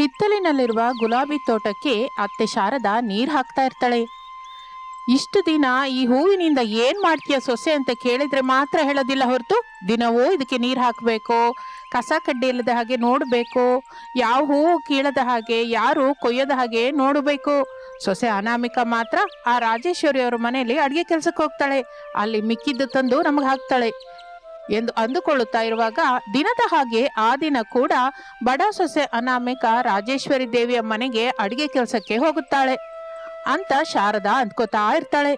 ಹಿತ್ತಲಿನಲ್ಲಿರುವ ಗುಲಾಬಿ ತೋಟಕ್ಕೆ ಅತ್ತೆ ಶಾರದ ನೀರು ಹಾಕ್ತಾ ಇರ್ತಾಳೆ. ಇಷ್ಟು ದಿನ ಈ ಹೂವಿನಿಂದ ಏನ್ ಮಾಡ್ತೀಯ ಸೊಸೆ ಅಂತ ಕೇಳಿದ್ರೆ ಮಾತ್ರ ಹೇಳೋದಿಲ್ಲ ಹೊರತು ದಿನವೂ ಇದಕ್ಕೆ ನೀರು ಹಾಕಬೇಕು, ಕಸ ಕಡ್ಡಿ ಇಲ್ಲದ ಹಾಗೆ ನೋಡಬೇಕು, ಯಾವ ಹೂವು ಕೀಳದ ಹಾಗೆ, ಯಾರು ಕೊಯ್ಯದ ಹಾಗೆ ನೋಡಬೇಕು. ಸೊಸೆ ಅನಾಮಿಕ ಮಾತ್ರ ಆ ರಾಜೇಶ್ವರಿ ಅವರ ಮನೆಯಲ್ಲಿ ಅಡುಗೆ ಕೆಲ್ಸಕ್ಕೆ ಹೋಗ್ತಾಳೆ. ಅಲ್ಲಿ ಮಿಕ್ಕಿದ್ದು ತಂದು ನಮಗೆ ಹಾಕ್ತಾಳೆ. ಎಂದು ಅಂದುಕೊಳ್ಳುತ್ತಾ ಇರುವಾಗ ದಿನದ ಹಾಗೆ ಆ ದಿನ ಕೂಡ ಬಡ ಸೊಸೆ ಅನಾಮಿಕ ರಾಜೇಶ್ವರಿ ದೇವಿಯ ಮನೆಗೆ ಅಡಿಗೆ ಕೆಲಸಕ್ಕೆ ಹೋಗುತ್ತಾಳೆ. ಅಂತ ಶಾರದಾ ಅಂದ್ಕೋತಾ ಇರ್ತಾಳೆ.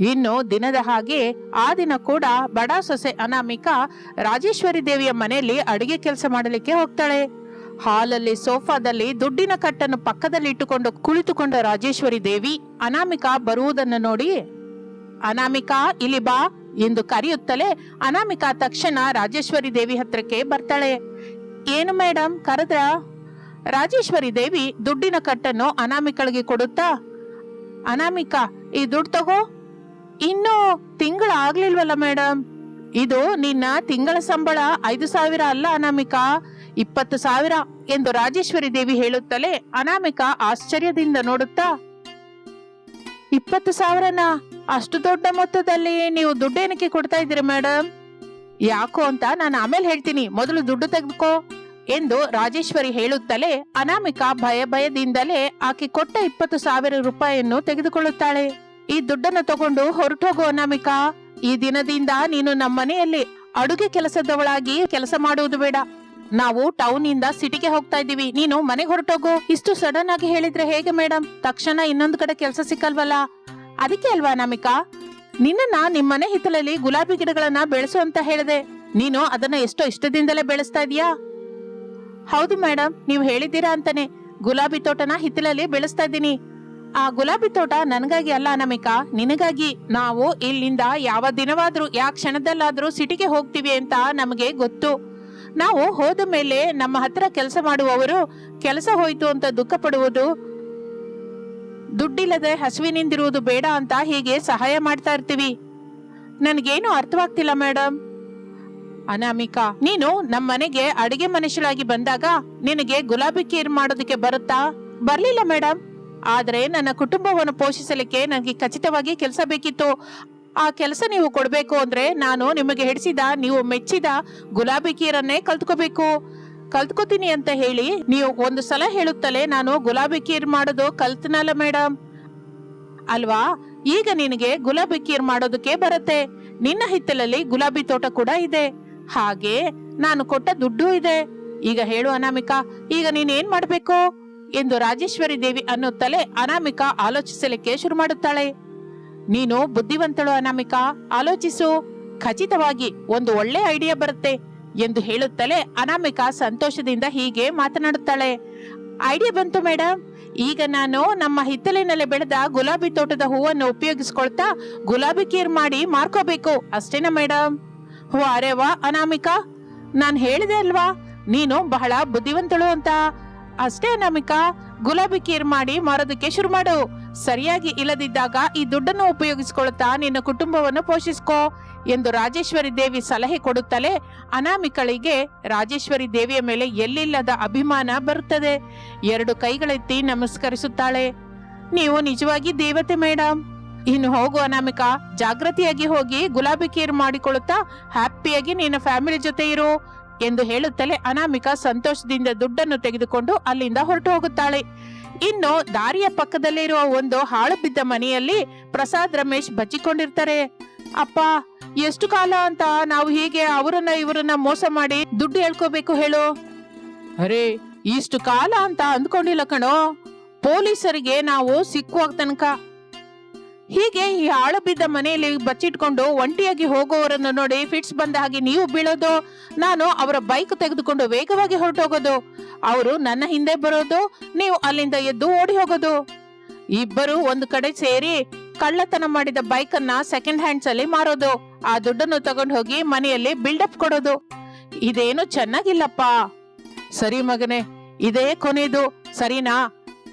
ಇನ್ನು ದಿನದ ಹಾಗೆ ಆ ದಿನ ಕೂಡ ಬಡ ಸೊಸೆ ಅನಾಮಿಕ ರಾಜೇಶ್ವರಿ ದೇವಿಯ ಮನೆಯಲ್ಲಿ ಅಡಿಗೆ ಕೆಲಸ ಮಾಡಲಿಕ್ಕೆ ಹೋಗ್ತಾಳೆ. ಹಾಲಲ್ಲಿ, ಸೋಫಾದಲ್ಲಿ ದುಡ್ಡಿನ ಕಟ್ಟನ್ನು ಪಕ್ಕದಲ್ಲಿ ಇಟ್ಟುಕೊಂಡು ಕುಳಿತುಕೊಂಡ ರಾಜೇಶ್ವರಿ ದೇವಿ ಅನಾಮಿಕ ಬರುವುದನ್ನು ನೋಡಿ, ಅನಾಮಿಕಾ, ಇಲ್ಲಿ ಬಾ. ಎಂದು ಕರೆಯುತ್ತಲೇ ಅನಾಮಿಕಾ ತಕ್ಷಣ ರಾಜೇಶ್ವರಿ ದೇವಿ ಹತ್ರಕ್ಕೆ ಬರ್ತಾಳೆ. ಏನು ಮೇಡಮ್ ಕರೆದ್ರ? ರಾಜೇಶ್ವರಿ ದೇವಿ ದುಡ್ಡಿನ ಕಟ್ಟನ್ನು ಅನಾಮಿಕಳಿಗೆ ಕೊಡುತ್ತಾ? ಅನಾಮಿಕಾ, ಈ ದುಡ್ಡು ತಗೋ. ಇನ್ನು ತಿಂಗಳ ಆಗ್ಲಿಲ್ವಲ್ಲ ಮೇಡಮ್ ಇದು ನಿನ್ನ ತಿಂಗಳ ಸಂಬಳ ಐದು ಸಾವಿರ ಅಲ್ಲ ಅನಾಮಿಕಾ? ಇಪ್ಪತ್ತು ಸಾವಿರ ಎಂದು ರಾಜೇಶ್ವರಿ ದೇವಿ ಹೇಳುತ್ತಲೇ ಅನಾಮಿಕಾ ಆಶ್ಚರ್ಯದಿಂದ ನೋಡುತ್ತಾ, ಇಪ್ಪತ್ತು ಸಾವಿರನಾ? ಅಷ್ಟು ದೊಡ್ಡ ಮೊತ್ತದಲ್ಲಿ ನೀವು ದುಡ್ಡೇನಕ್ಕೆ ಕೊಡ್ತಾ ಇದ್ದೀರಿ ಮೇಡಮ್ ಯಾಕೋ ಅಂತ ನಾನು ಆಮೇಲೆ ಹೇಳ್ತೀನಿ. ಮೊದಲು ದುಡ್ಡು ತೆಗೆದುಕೋ ಎಂದು ರಾಜೇಶ್ವರಿ ಹೇಳುತ್ತಲೇ ಅನಾಮಿಕಾ ಭಯ ಭಯದಿಂದಲೇ ಆಕೆ ಕೊಟ್ಟ ಇಪ್ಪತ್ತು ಸಾವಿರ ರೂಪಾಯಿಯನ್ನು ತೆಗೆದುಕೊಳ್ಳುತ್ತಾಳೆ. ಈ ದುಡ್ಡನ್ನು ತಗೊಂಡು ಹೊರಟೋಗು ಅನಾಮಿಕಾ. ಈ ದಿನದಿಂದ ನೀನು ನಮ್ಮ ಮನೆಯಲ್ಲಿ ಅಡುಗೆ ಕೆಲಸದವಳಾಗಿ ಕೆಲಸ ಮಾಡುವುದು ಬೇಡ. ನಾವು ಟೌನ್ ಇಂದ ಸಿಟಿಗೆ ಹೋಗ್ತಾ ಇದ್ದೀವಿ. ನೀನು ಮನೆಗೆ ಹೊರಟೋಗು. ಇಷ್ಟು ಸಡನ್ ಆಗಿ ಹೇಳಿದ್ರೆ ಹೇಗೆ ಮೇಡಮ್ ತಕ್ಷಣ ಇನ್ನೊಂದು ಕಡೆ ಕೆಲಸ ಸಿಕ್ಕಲ್ವಲ್ಲ? ಅದಕ್ಕೆ ಅಲ್ವಾ ಅನಾಮಿಕಾ ನಿನ್ನನ್ನ ನಿಮ್ಮನೆ ಹಿತ್ತಲಲ್ಲಿ ಗುಲಾಬಿ ಗಿಡಗಳನ್ನ ಬೆಳೆಸು ಅಂತ ಹೇಳಿದೆ. ನೀನು ಅದನ್ನ ಎಷ್ಟೋ ಇಷ್ಟದಿಂದಲೇ ಬೆಳೆಸ್ತಾ ಇದೀಯಾ? ಹೌದು ಮೇಡಮ್ ನೀವು ಹೇಳಿದ್ದೀರಾ ಅಂತಾನೆ. ಗುಲಾಬಿ ತೋಟನ ಹಿತ್ತಲಲ್ಲಿ ಬೆಳೆಸ್ತಾ ಇದ್ದೀನಿ. ಆ ಗುಲಾಬಿ ತೋಟ ನನಗಾಗಿ ಅಲ್ಲ ಅನಾಮಿಕಾ ನಿನಗಾಗಿ ನಾವು ಇಲ್ಲಿಂದ ಯಾವ ದಿನವಾದ್ರೂ ಯಾವ ಕ್ಷಣದಲ್ಲಾದ್ರೂ ಸಿಟಿಗೆ ಹೋಗ್ತೀವಿ ಅಂತ ನಮಗೆ ಗೊತ್ತು. ನಾವು ಹೋದ ಮೇಲೆ ನಮ್ಮ ಹತ್ರ ಕೆಲಸ ಮಾಡುವವರು, ಕೆಲಸ ಹೋಯ್ತು ಅಂತ ದುಃಖ ಪಡುವುದು ದುಡ್ಡಿಲ್ಲದೆ ಹಸುವಿನಿಂದಿರುವುದು ಬೇಡ ಅಂತ ಹೀಗೆ ಸಹಾಯ ಮಾಡ್ತಾ ಇರ್ತೀವಿ. ನನಗೇನು ಅರ್ಥವಾಗ್ತಿಲ್ಲ ಮೇಡಮ್ ಅನಾಮಿಕಾ, ನೀನು ನಮ್ಮ ಮನೆಗೆ ಅಡಿಗೆ ಮನುಷ್ಯಳಾಗಿ ಬಂದಾಗ ನಿನಗೆ ಗುಲಾಬಿ ಕೀರ್ ಮಾಡೋದಕ್ಕೆ ಬರುತ್ತಾ? ಬರ್ಲಿಲ್ಲ ಮೇಡಮ್ ಆದ್ರೆ ನನ್ನ ಕುಟುಂಬವನ್ನು ಪೋಷಿಸಲಿಕ್ಕೆ ನನಗೆ ಖಚಿತವಾಗಿ ಕೆಲಸ ಬೇಕಿತ್ತು. ಆ ಕೆಲಸ ನೀವು ಕೊಡಬೇಕು ಅಂದ್ರೆ ನಾನು ನಿಮಗೆ ಹಿಡಿಸಿದ, ನೀವು ಮೆಚ್ಚಿದ ಗುಲಾಬಿ ಕೀರನ್ನೇ ಕಲ್ತ್ಕೋಬೇಕು. ಕಲ್ತ್ಕೋತೀನಿ ಅಂತ ಹೇಳಿ ನೀವು ಒಂದು ಸಲ ಹೇಳುತ್ತಲೇ ನಾನು ಗುಲಾಬಿ ಕೀರ್ ಮಾಡೋದು ಕಲ್ತನಲ್ಲ ಮೇಡಮ್ ಅಲ್ವಾ? ಈಗ ನಿನಗೆ ಗುಲಾಬಿ ಕೀರ್ ಮಾಡೋದಕ್ಕೆ ಬರುತ್ತೆ. ನಿನ್ನ ಹಿತ್ತಲಲ್ಲಿ ಗುಲಾಬಿ ತೋಟ ಕೂಡ ಇದೆ. ಹಾಗೆ ನಾನು ಕೊಟ್ಟ ದುಡ್ಡು ಇದೆ. ಈಗ ಹೇಳು ಅನಾಮಿಕಾ, ಈಗ ನೀನ್ ಏನ್ ಮಾಡ್ಬೇಕು? ಎಂದು ರಾಜೇಶ್ವರಿ ದೇವಿ ಅನ್ನುತ್ತಲೇ ಅನಾಮಿಕಾ ಆಲೋಚಿಸಲಿಕ್ಕೆ ಶುರು ಮಾಡುತ್ತಾಳೆ. ನೀನು ಬುದ್ಧಿವಂತಳು ಅನಾಮಿಕಾ, ಆಲೋಚಿಸು. ಖಚಿತವಾಗಿ ಒಂದು ಒಳ್ಳೆ ಐಡಿಯಾ ಬರುತ್ತೆ. ಎಂದು ಹೇಳುತ್ತಲೇ ಅನಾಮಿಕಾ ಸಂತೋಷದಿಂದ ಹೀಗೆ ಮಾತನಾಡುತ್ತಾಳೆ. ಐಡಿಯಾ ಬಂತು ಮೇಡಮ್ ಈಗ ನಾನು ನಮ್ಮ ಹಿತ್ತಲಿನಲ್ಲಿ ಬೆಳೆದ ಗುಲಾಬಿ ತೋಟದ ಹೂವನ್ನು ಉಪಯೋಗಿಸ್ಕೊಳ್ತಾ ಗುಲಾಬಿ ಕೀರ್ ಮಾಡಿ ಮಾರ್ಕೋಬೇಕು. ಅಷ್ಟೇನಾ ಮೇಡಮ್ ಹೋ, ಅರೆ ವಾ, ಅನಾಮಿಕಾ. ನಾನು ಹೇಳಿದೆ ಅಲ್ವಾ? ನೀನು ಬಹಳ ಬುದ್ಧಿವಂತಳು ಅಂತ. ಅಷ್ಟೇ ಅನಾಮಿಕಾ. ಗುಲಾಬಿ ಕೀರ್ ಮಾಡಿ ಮಾರೋದಕ್ಕೆ ಶುರು ಮಾಡು. ಸರಿಯಾಗಿ ಇಲ್ಲದಿದ್ದಾಗ ಈ ದುಡ್ಡನ್ನು ಉಪಯೋಗಿಸಿಕೊಳ್ಳುತ್ತಾ ನಿನ್ನ ಕುಟುಂಬವನ್ನು ಪೋಷಿಸ್ಕೋ ಎಂದು ರಾಜೇಶ್ವರಿ ದೇವಿ ಸಲಹೆ ಕೊಡುತ್ತಲೇ ಅನಾಮಿಕಳಿಗೆ ರಾಜೇಶ್ವರಿ ದೇವಿಯ ಮೇಲೆ ಎಲ್ಲಿಲ್ಲದ ಅಭಿಮಾನ ಬರುತ್ತದೆ. ಎರಡು ಕೈಗಳೆತ್ತಿ ನಮಸ್ಕರಿಸುತ್ತಾಳೆ. ನೀವು ನಿಜವಾಗಿ ದೇವತೆ ಮೇಡಮ್ ಇನ್ನು ಹೋಗು ಅನಾಮಿಕ. ಜಾಗೃತಿಯಾಗಿ ಹೋಗಿ ಗುಲಾಬಿ ಕೀರ್ ಮಾಡಿಕೊಳ್ಳುತ್ತಾ ಹ್ಯಾಪಿಯಾಗಿ ನಿನ್ನ ಫ್ಯಾಮಿಲಿ ಜೊತೆ ಇರು ಎಂದು ಹೇಳುತ್ತಲೇ ಅನಾಮಿಕ ಸಂತೋಷದಿಂದ ದುಡ್ಡನ್ನು ತೆಗೆದುಕೊಂಡು ಅಲ್ಲಿಂದ ಹೊರಟು ಹೋಗುತ್ತಾಳೆ. ಇನ್ನು ದಾರಿಯ ಪಕ್ಕದಲ್ಲಿರುವ ಒಂದು ಹಾಳು ಬಿದ್ದ ಮನೆಯಲ್ಲಿ ಪ್ರಸಾದ್ ರಮೇಶ್ ಬಚ್ಚಿಕೊಂಡಿರ್ತಾರೆ. ಅಪ್ಪ, ಎಷ್ಟು ಕಾಲ ಅಂತ ನಾವು ಹೀಗೆ ಅವರನ್ನ ಇವರನ್ನ ಮೋಸ ಮಾಡಿ ದುಡ್ಡು ಹೇಳ್ಕೋಬೇಕು ಹೇಳು. ಅರೆ, ಇಷ್ಟು ಕಾಲ ಅಂತ ಅಂದ್ಕೊಂಡಿಲ್ಲ ಕಣೋ. ಪೊಲೀಸರಿಗೆ ನಾವು ಸಿಕ್ಕುವಾಗ ತನಕ. ಹೀಗೆ ಈ ಆಳು ಬಿದ್ದ ಮನೆಯಲ್ಲಿ ಬಚ್ಚಿಟ್ಕೊಂಡು ಒಂಟಿಯಾಗಿ ಹೋಗುವವರನ್ನು ನೋಡಿ ಫಿಟ್ಸ್ ಬಂದ ಹಾಗೆ ನೀವು ಬೀಳೋದು, ನಾನು ಅವರ ಬೈಕ್ ತೆಗೆದುಕೊಂಡು ವೇಗವಾಗಿ ಹೊರಟೋಗೋದು. ಅವರು ನನ್ನ ಹಿಂದೆ ಬರೋದು, ನೀವು ಅಲ್ಲಿಂದ ಎದ್ದು ಓಡಿ ಹೋಗೋದು. ಇಬ್ಬರು ಒಂದು ಕಡೆ ಸೇರಿ ಕಳ್ಳತನ ಮಾಡಿದ ಬೈಕ್ ಅನ್ನ ಸೆಕೆಂಡ್ ಹ್ಯಾಂಡ್ಸ್ ಅಲ್ಲಿ ಮಾರೋದು. ಆ ದುಡ್ಡನ್ನು ತಗೊಂಡು ಹೋಗಿ ಮನೆಯಲ್ಲಿ ಬಿಲ್ಡಪ್ ಕೊಡೋದು. ಇದೇನು ಚೆನ್ನಾಗಿಲ್ಲಪ್ಪ. ಸರಿ ಮಗನೆ, ಇದೇ ಕೊನೆದು. ಸರಿನಾ?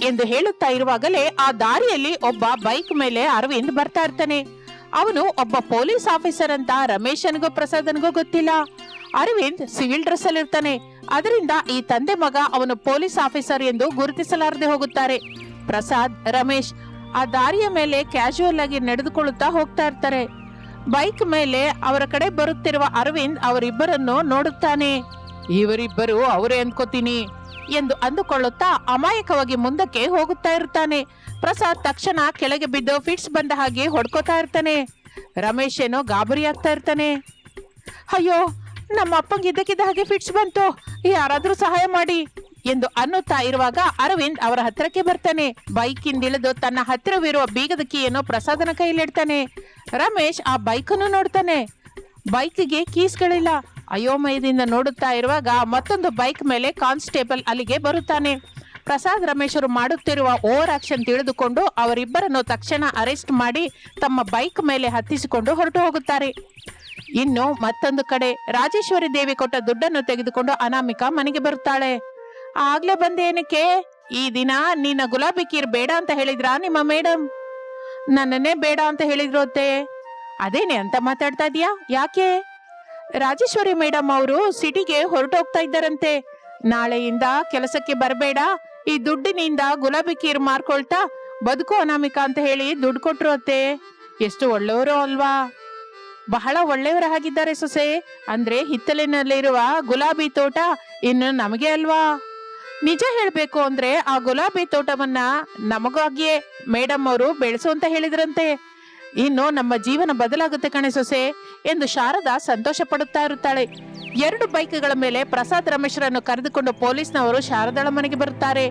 ಎಂದು ಹೇಳುತ್ತಾ ಇರುವಾಗಲೇ ಆ ದಾರಿಯಲ್ಲಿ ಒಬ್ಬ ಬೈಕ್ ಮೇಲೆ ಅರವಿಂದ್ ಬರ್ತಾ ಇರ್ತಾನೆ. ಅವನು ಒಬ್ಬ ಪೊಲೀಸ್ ಆಫೀಸರ್ ಅಂತ ರಮೇಶನ್ಗೂ ಪ್ರಸಾದನ್ಗೂ ಗೊತ್ತಿಲ್ಲ. ಅರವಿಂದ್ ಸಿವಿಲ್ ಡ್ರೆಸ್ ಅಲ್ಲಿ ಇರ್ತಾನೆ ಅದರಿಂದ ಈ ತಂದೆ ಮಗ ಅವನು ಪೊಲೀಸ್ ಆಫೀಸರ್ ಎಂದು ಗುರುತಿಸಲಾರದೆ ಹೋಗುತ್ತಾರೆ. ಪ್ರಸಾದ್, ರಮೇಶ್ ಆ ದಾರಿಯ ಮೇಲೆ ಕ್ಯಾಶುವಲ್ ಆಗಿ ನಡೆದುಕೊಳ್ಳುತ್ತಾ ಹೋಗ್ತಾ ಇರ್ತಾರೆ. ಬೈಕ್ ಮೇಲೆ ಅವರ ಕಡೆ ಬರುತ್ತಿರುವ ಅರವಿಂದ್ ಅವರಿಬ್ಬರನ್ನು ನೋಡುತ್ತಾನೆ. ಇವರಿಬ್ಬರು ಅವರೇ ಅನ್ಕೋತೀನಿ ಎಂದು ಅಂದುಕೊಳ್ಳುತ್ತಾ ಅಮಾಯಕವಾಗಿ ಮುಂದಕ್ಕೆ ಹೋಗುತ್ತಾ ಇರ್ತಾನೆ. ಪ್ರಸಾದ್ ತಕ್ಷಣ ಕೆಳಗೆ ಬಿದ್ದು ಫಿಟ್ಸ್ ಬಂದ ಹಾಗೆ ಹೊಡ್ಕೋತಾ ಇರ್ತಾನೆ. ರಮೇಶ್ ಏನೋ ಗಾಬರಿ ಆಗ್ತಾ ಇರ್ತಾನೆ. ಅಯ್ಯೋ ನಮ್ಮ ಅಪ್ಪಂಗೆ ಇದ್ದಕ್ಕಿದ್ದ ಹಾಗೆ ಫಿಟ್ಸ್ ಬಂತು. ಯಾರಾದ್ರೂ ಸಹಾಯ ಮಾಡಿ ಎಂದು ಅನ್ನುತ್ತಾ ಇರುವಾಗ ಅರವಿಂದ್ ಅವರ ಹತ್ತಿರಕ್ಕೆ ಬರ್ತಾನೆ. ಬೈಕಿಂದಿಳಿದು ತನ್ನ ಹತ್ತಿರವಿರುವ ಬೀಗದ ಕೀಯನ್ನು ಪ್ರಸಾದನ ಕೈಲಿಡ್ತಾನೆ ರಮೇಶ್ ಆ ಬೈಕನ್ನು ನೋಡ್ತಾನೆ. ಬೈಕ್ಗೆ ಕೀಸ್ಗಳಿಲ್ಲ. ಅಯೋಮಯದಿಂದ ನೋಡುತ್ತಾ ಇರುವಾಗ ಮತ್ತೊಂದು ಬೈಕ್ ಮೇಲೆ ಕಾನ್ಸ್ಟೇಬಲ್ ಅಲ್ಲಿಗೆ ಬರುತ್ತಾನೆ. ಪ್ರಸಾದ್ ರಮೇಶರು ಮಾಡುತ್ತಿರುವ ಓವರ್ ಆಕ್ಷನ್ ತಿಳಿದುಕೊಂಡು ಅವರಿಬ್ಬರನ್ನು ತಕ್ಷಣ ಅರೆಸ್ಟ್ ಮಾಡಿ ತಮ್ಮ ಬೈಕ್ ಮೇಲೆ ಹತ್ತಿಸಿಕೊಂಡು ಹೊರಟು ಹೋಗುತ್ತಾರೆ. ಇನ್ನು ಮತ್ತೊಂದು ಕಡೆ ರಾಜೇಶ್ವರಿ ದೇವಿ ಕೊಟ್ಟ ದುಡ್ಡನ್ನು ತೆಗೆದುಕೊಂಡು ಅನಾಮಿಕಾ ಮನೆಗೆ ಬರುತ್ತಾಳೆ. ಆಗ್ಲೇ ಬಂದೇನಕ್ಕೆ ಈ ದಿನ ನಿನ್ನ ಗುಲಾಬಿ ಕೀರ್ ಬೇಡ ಅಂತ ಹೇಳಿದ್ರಾ ನಿಮ್ಮ ಮೇಡಮ್ ನನ್ನನ್ನೇ ಬೇಡ ಅಂತ ಹೇಳಿದ್ರು ಅತ್ತೆ ಅದೇನೆ ಅಂತ ಮಾತಾಡ್ತಾ ಇದೀಯಾ ಯಾಕೆ? ರಾಜೇಶ್ವರಿ ಮೇಡಮ್ ಅವರು ಸಿಟಿಗೆ ಹೊರಟೋಗ್ತಾ ಇದ್ದಾರಂತೆ. ನಾಳೆಯಿಂದ ಕೆಲಸಕ್ಕೆ ಬರಬೇಡ. ಈ ದುಡ್ಡಿನಿಂದ ಗುಲಾಬಿ ಕೀರ್ ಮಾರ್ಕೊಳ್ತಾ ಬದುಕು ಅನಾಮಿಕಾ ಅಂತ ಹೇಳಿ ದುಡ್ಡು ಕೊಟ್ರು ಅತ್ತೆ. ಎಷ್ಟು ಒಳ್ಳೆಯವರು ಅಲ್ವಾ? ಬಹಳ ಒಳ್ಳೆಯವರ ಹಾಗಿದ್ದಾರೆ ಸೊಸೆ. ಅಂದ್ರೆ ಹಿತ್ತಲಿನಲ್ಲಿರುವ ಗುಲಾಬಿ ತೋಟ ಇನ್ನು ನಮಗೆ ಅಲ್ವಾ? ನಿಜ ಹೇಳ್ಬೇಕು ಅಂದ್ರೆ ಆ ಗುಲಾಬಿ ತೋಟವನ್ನ ನಮಗಾಗಿಯೇ ಮೇಡಮ್ ಅವರು ಬೆಳೆಸು ಅಂತ ಹೇಳಿದ್ರಂತೆ. ಇನ್ನು ನಮ್ಮ ಜೀವನ ಬದಲಾಗುತ್ತೆ ಕಣೆ ಸೊಸೆ ಎಂದು ಶಾರದಾ ಸಂತೋಷ ಪಡುತ್ತಾ ಇರುತ್ತಾಳೆ. ಎರಡು ಬೈಕ್ಗಳ ಮೇಲೆ ಪ್ರಸಾದ್ ರಮೇಶ್ರನ್ನು ಕರೆದುಕೊಂಡು ಪೊಲೀಸ್ನವರು ಶಾರದಾಳ ಮನೆಗೆ ಬರುತ್ತಾರೆ.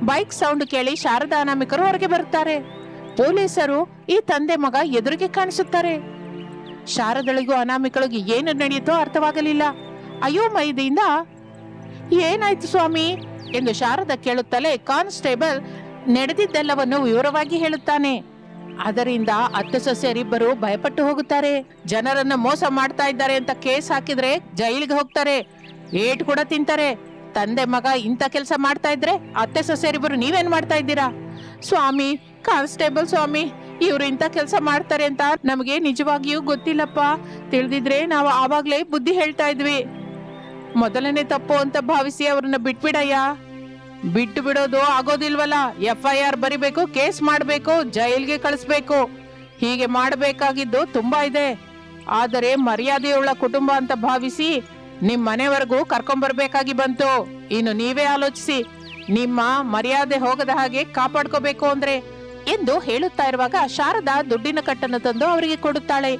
ಬೈಕ್ ಸೌಂಡ್ ಕೇಳಿ ಶಾರದಾ ಅನಾಮಿಕರು ಹೊರಗೆ ಬರುತ್ತಾರೆ. ಪೊಲೀಸರು ಈ ತಂದೆ ಮಗ ಎದುರಿಗೆ ಕಾಣಿಸುತ್ತಾರೆ. ಶಾರದಳಿಗೂ ಅನಾಮಿಕಳಿಗೂ ಏನು ನಡೆಯಿತೋ ಅರ್ಥವಾಗಲಿಲ್ಲ. ಅಯ್ಯೋ, ಮೈದಿಯಿಂದ. ಏನಾಯ್ತು ಸ್ವಾಮಿ? ಎಂದು ಶಾರದ ಕೇಳುತ್ತಲೇ ಕಾನ್ಸ್ಟೇಬಲ್ ನಡೆದಿದ್ದೆಲ್ಲವನ್ನು ವಿವರವಾಗಿ ಹೇಳುತ್ತಾನೆ. ಅದರಿಂದ ಅತ್ತೆ ಸೊಸೆಯರಿಬ್ಬರು ಭಯಪಟ್ಟು ಹೋಗುತ್ತಾರೆ. ಜನರನ್ನು ಮೋಸ ಮಾಡ್ತಾ ಇದ್ದಾರೆ ಅಂತ ಕೇಸ್ ಹಾಕಿದ್ರೆ ಜೈಲಿಗೆ ಹೋಗ್ತಾರೆ. ಏಟ್ ಕೂಡ ತಿಂತಾರೆ. ತಂದೆ ಮಗ ಇಂಥ ಕೆಲಸ ಮಾಡ್ತಾ ಇದ್ರೆ ಅತ್ತೆ ಸೊಸೆಯರಿಬ್ಬರು ನೀವೇನ್ ಮಾಡ್ತಾ ಇದ್ದೀರಾ? ಸ್ವಾಮಿ, ಕಾನ್ಸ್ಟೇಬಲ್ ಸ್ವಾಮಿ ಇವ್ರು ಇಂಥ ಕೆಲಸ ಮಾಡ್ತಾರೆ ಅಂತ ನಮಗೆ ನಿಜವಾಗಿಯೂ ಗೊತ್ತಿಲ್ಲಪ್ಪ. ತಿಳಿದಿದ್ರೆ ನಾವು ಆವಾಗಲೇ ಬುದ್ಧಿ ಹೇಳ್ತಾ ಇದ್ವಿ. ಮೊದಲನೇ ತಪ್ಪು ಅಂತ ಭಾವಿಸಿ ಅವ್ರನ್ನ ಬಿಟ್ಬಿಡಯ್ಯ. ಬಿಟ್ಟು ಬಿಡೋದು ಆಗೋದಿಲ್ವಲ್ಲ? ಎಫ್ ಐ ಆರ್ ಬರಿಬೇಕು, ಕೇಸ್ ಮಾಡಬೇಕು, ಜೈಲ್ಗೆ ಕಳಿಸ್ಬೇಕು. ಹೀಗೆ ಮಾಡಬೇಕಾಗಿದ್ದು ತುಂಬಾ ಇದೆ. ಆದರೆ ಮರ್ಯಾದೆಯುಳ್ಳ ಕುಟುಂಬ ಅಂತ ಭಾವಿಸಿ ನಿಮ್ಮ ಮನೆವರೆಗೂ ಕರ್ಕೊಂಬರ್ಬೇಕಾಗಿ ಬಂತು. ಇನ್ನು ನೀವೇ ಆಲೋಚಿಸಿ. ನಿಮ್ಮ ಮರ್ಯಾದೆ ಹೋಗದ ಹಾಗೆ ಕಾಪಾಡ್ಕೋಬೇಕು ಅಂದ್ರೆ. ಎಂದು ಹೇಳುತ್ತಾ ಇರುವಾಗ ಶಾರದಾ ದುಡ್ಡಿನ ಕಟ್ಟನ್ನು ತಂದು ಅವರಿಗೆ ಕೊಡುತ್ತಾಳೆ.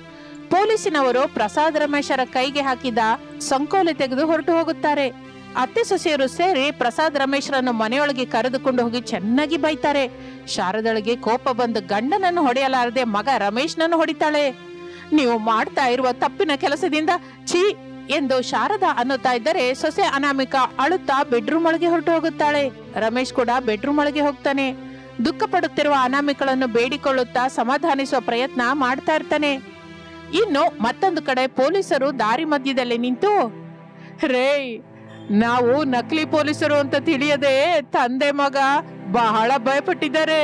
ಪೊಲೀಸಿನವರು ಪ್ರಸಾದ್ ರಮೇಶರ ಕೈಗೆ ಹಾಕಿದ ಸಂಕೋಲೆ ತೆಗೆದು ಹೊರಟು ಹೋಗುತ್ತಾರೆ. ಅತ್ತೆ ಸೊಸೆಯರು ಸೇರಿ ಪ್ರಸಾದ್ ರಮೇಶ್ರನ್ನು ಮನೆಯೊಳಗೆ ಕರೆದುಕೊಂಡು ಹೋಗಿ ಚೆನ್ನಾಗಿ ಬೈತಾರೆ. ಶಾರದಳಿಗೆ ಕೋಪ ಬಂದು ಗಂಡನನ್ನು ಹೊಡೆಯಲಾರದೆ ಮಗ ರಮೇಶ್ನನ್ನು ಹೊಡಿತಾಳೆ. ನೀವು ಮಾಡ್ತಾ ಇರುವ ತಪ್ಪಿನ ಕೆಲಸದಿಂದ ಛೀ ಎಂದು ಶಾರದಾ ಅನ್ನುತ್ತಾ ಇದ್ದರೆ ಸೊಸೆ ಅನಾಮಿಕ ಅಳುತ್ತಾ ಬೆಡ್ರೂಮ್ ಒಳಗೆ ಹೊರಟು ಹೋಗುತ್ತಾಳೆ. ರಮೇಶ್ ಕೂಡ ಬೆಡ್ರೂಮ್ ಒಳಗೆ ಹೋಗ್ತಾನೆ. ದುಃಖ ಪಡುತ್ತಿರುವ ಅನಾಮಿಕಳನ್ನು ಬೇಡಿಕೊಳ್ಳುತ್ತಾ ಸಮಾಧಾನಿಸುವ ಪ್ರಯತ್ನ ಮಾಡ್ತಾ ಇರ್ತಾನೆ. ಇನ್ನು ಮತ್ತೊಂದು ಕಡೆ ಪೊಲೀಸರು ದಾರಿ ಮಧ್ಯದಲ್ಲಿ ನಿಂತು ರೇ ನಾವು ನಕಲಿ ಪೊಲೀಸರು ಅಂತ ತಿಳಿಯದೆ ತಂದೆ ಮಗ ಬಹಳ ಭಯಪಟ್ಟಿದ್ದಾರೆ.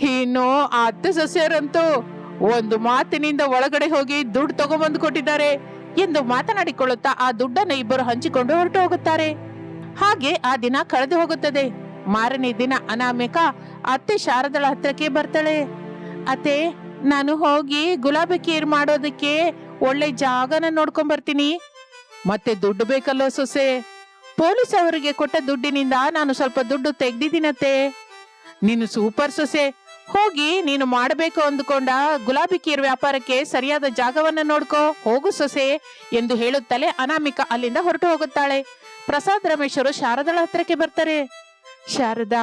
ಇನ್ನು ಅತ್ತೆ ಸೊಸೆಯರಂತೂ ಒಂದು ಮಾತಿನಿಂದ ಒಳಗಡೆ ಹೋಗಿ ದುಡ್ಡು ತಗೊಂಬಂದು ಕೊಟ್ಟಿದ್ದಾರೆ ಎಂದು ಮಾತನಾಡಿಕೊಳ್ಳುತ್ತಾ ಆ ದುಡ್ಡನ್ನು ಇಬ್ಬರು ಹಂಚಿಕೊಂಡು ಹೊರಟು ಹೋಗುತ್ತಾರೆ. ಹಾಗೆ ಆ ದಿನ ಕಳೆದು ಹೋಗುತ್ತದೆ. ಮಾರನೇ ದಿನ ಅನಾಮಿಕ ಅತ್ತೆ ಶಾರದಳ ಹತ್ರಕ್ಕೆ ಬರ್ತಾಳೆ. ಅತ್ತೆ, ನಾನು ಹೋಗಿ ಗುಲಾಬಿ ಕೀರ್ ಮಾಡೋದಕ್ಕೆ ಒಳ್ಳೆ ಜಾಗನ ನೋಡ್ಕೊಂಡ್ ಬರ್ತೀನಿ. ಮತ್ತೆ ದುಡ್ಡು ಬೇಕಲ್ಲೋ ಸೊಸೆ. ಪೊಲೀಸ್ ಅವರಿಗೆ ಕೊಟ್ಟ ದುಡ್ಡಿನಿಂದ ನಾನು ಸ್ವಲ್ಪ ದುಡ್ಡು ತೆಗ್ದಿದ್ದೀನತ್ತೆ. ನೀನು ಸೂಪರ್ ಸೊಸೆ. ಹೋಗಿ ನೀನು ಮಾಡಬೇಕು ಅಂದುಕೊಂಡ ಗುಲಾಬಿ ಕೀರ್ ವ್ಯಾಪಾರಕ್ಕೆ ಸರಿಯಾದ ಜಾಗವನ್ನ ನೋಡ್ಕೋ. ಹೋಗು ಸೊಸೆ, ಎಂದು ಹೇಳುತ್ತಲೇ ಅನಾಮಿಕ ಅಲ್ಲಿಂದ ಹೊರಟು ಹೋಗುತ್ತಾಳೆ. ಪ್ರಸಾದ್ ರಮೇಶರು ಶಾರದಳ ಹತ್ರಕ್ಕೆ ಬರ್ತಾರೆ. ಶಾರದಾ,